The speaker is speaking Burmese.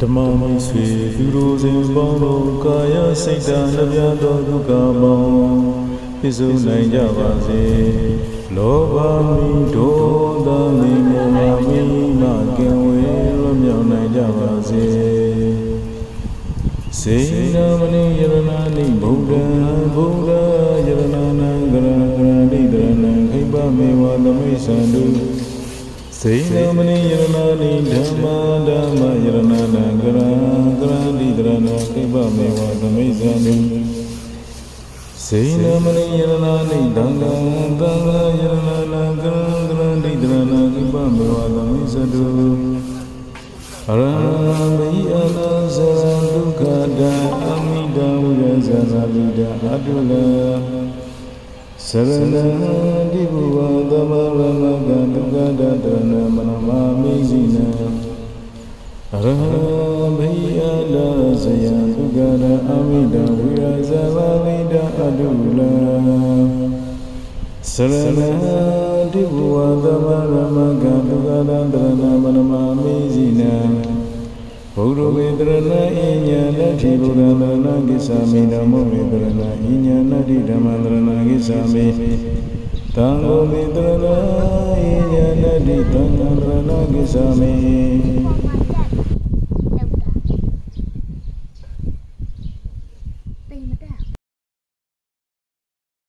ဓမ္မမိတ်ဆွေသူတို့စဉ်ပေါင်းတို့ကာယစိတ်ဓာတ်နှပြတော်ဒုက္ခပေါင်းပြည့်စုံနိုင်ကြပါစေလောဘမိဒေါသမိမောဟမိမကင်ဝေလွတ်မြောက်နိုင်ကြပါစေစေနာမဏိယရဏာနိဗုဒ္ဓံဗုဒ္ဓယရဏာနံကရဏကရဏိတရဏံခိပမေဝသမိစ္ဆန္တုစေနမဏိယရဏာနိဓမ္မာဓမ္မယရဏာ ပမေဝသမိဇ္ဇံတုစေနမဏိယရဏာနိသံဃံသံဃာယရဏာနံကရံကရန္တိတရဏခိပမေဝသမိဇ္ဇတုအရဟံမိအနာဇရဒုက္ခဒံအမိတံဝိရဇာဇာပိတအတုလံစရဏတိဘုဝသမရမ ယဒုက္ခဒအမိတဝိရဇဝမိတအတုလံစရဏတိဘုဝသမရမကဒုက္ခဒတရဏမနမမိစိနံဘုရဝေတရဏအိညာနတိဘုရန္တရဏကိစ္ဆာမိဓမ္မောဝေတရဏအိညာနတိဓမ္မန္တရဏကိစ္ဆာမိတံဃောဝေတရဏအိညာနတိသံဃန္တရဏကိစ္ဆာမိ